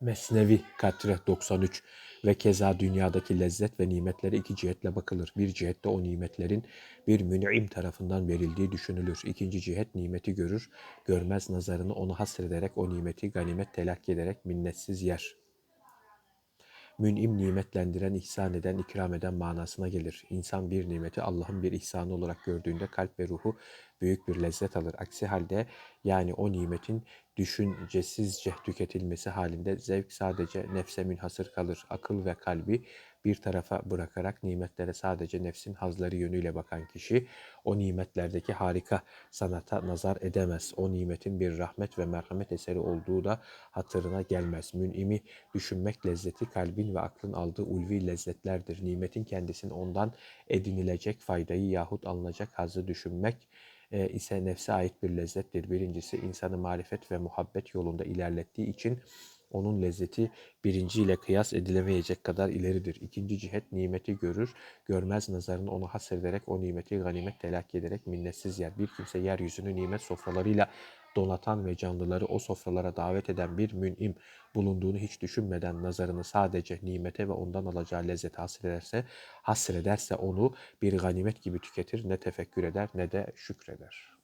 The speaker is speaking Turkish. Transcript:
Mesnevi Katre 93 ve keza dünyadaki lezzet ve nimetlere iki cihetle bakılır. Bir cihette o nimetlerin bir mün'im tarafından verildiği düşünülür. İkinci cihet nimeti görür, görmez nazarını ona hasrederek o nimeti ganimet telakki ederek minnetsiz yer. Mün'im nimetlendiren, ihsan eden, ikram eden manasına gelir. İnsan bir nimeti Allah'ın bir ihsanı olarak gördüğünde kalp ve ruhu büyük bir lezzet alır. Aksi halde yani o nimetin düşüncesizce tüketilmesi halinde zevk sadece nefse münhasır kalır. Akıl ve kalbi bir tarafa bırakarak nimetlere sadece nefsin hazları yönüyle bakan kişi o nimetlerdeki harika sanata nazar edemez. O nimetin bir rahmet ve merhamet eseri olduğu da hatırına gelmez. Mün'imi düşünmek lezzeti kalbin ve aklın aldığı ulvi lezzetlerdir. Nimetin kendisini ondan edinilecek faydayı yahut alınacak hazzı düşünmek e, ise nefse ait bir lezzettir. Birincisi insanı marifet ve muhabbet yolunda ilerlettiği için onun lezzeti birinciyle kıyas edilemeyecek kadar ileridir. İkinci cihet nimeti görür, görmez nazarını ona hasrederek o nimeti ganimet telakki ederek minnetsiz yer. Bir kimse yeryüzünü nimet sofralarıyla donatan ve canlıları o sofralara davet eden bir mün'im bulunduğunu hiç düşünmeden nazarını sadece nimete ve ondan alacağı lezzete hasrederse, hasrederse onu bir ganimet gibi tüketir, ne tefekkür eder ne de şükreder.